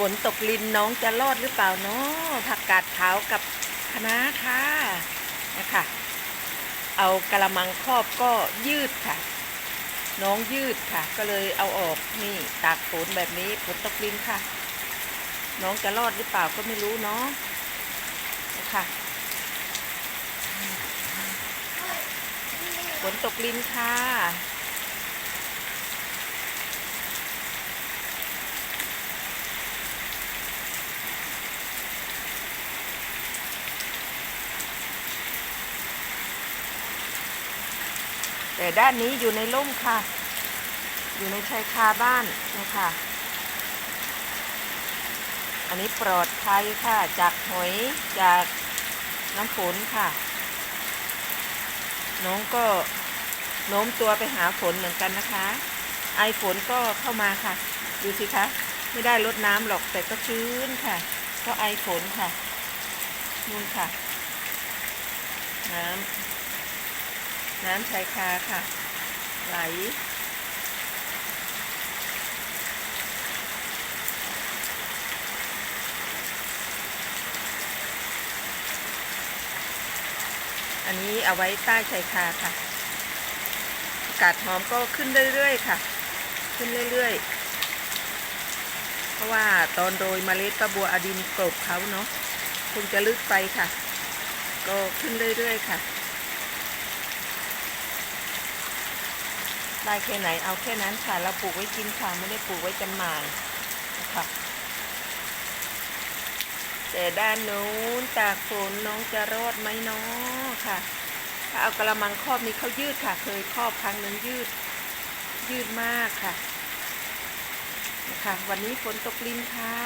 ฝนตกลินน้องจะรอดหรือเปล่าเนาะผักกาดขาวกับคะน้าค่ะนะคะ เอากระมังครอบก็ยืดค่ะ น้องยืดค่ะ ก็เลยเอาออกนี่ตากฝนแบบนี้ฝนตกลินค่ะ น้องจะรอดหรือเปล่าก็ไม่รู้เนาะนะคะฝนตกลินค่ะ แต่ด้านนี้อยู่ในร่มค่ะ อยู่ในชายคาบ้านนะคะ อันนี้ปลอดภัยค่ะ จากหอยจากน้ำฝนค่ะ น้องก็โน้มตัวไปหาฝนเหมือนกันนะคะ ไอฝนก็เข้ามาค่ะ ดูสิคะ ไม่ได้ลดน้ำหรอกแต่ก็ชื้นค่ะ ก็ไอฝนค่ะนู่นค่ะ น้ำ น้ำชายคาค่ะ ไหล อันนี้เอาไว้ใต้ชายคาค่ะอากาศหอมก็ขึ้นเรื่อยๆค่ะ ขึ้นเรื่อยๆ เพราะว่าตอนโรยเมล็ดก็บัวอดินกลบเขาเนาะคงจะลึกไปค่ะ ก็ขึ้นเรื่อยๆค่ะ ได้แค่ไหนเอาแค่นั้นค่ะ เราปลูกไว้กินค่ะ ไม่ได้ปลูกไว้จำหน่ายนะคะแต่ด้านนู้นตากฝนน้องจะรอดไหมเนาะค่ะ ถ้าเอากระมังครอบนี้เขายืดค่ะ เคยครอบครั้งนึงยืด ยืดมากค่ะนะคะวันนี้ฝนตกลินค่ะ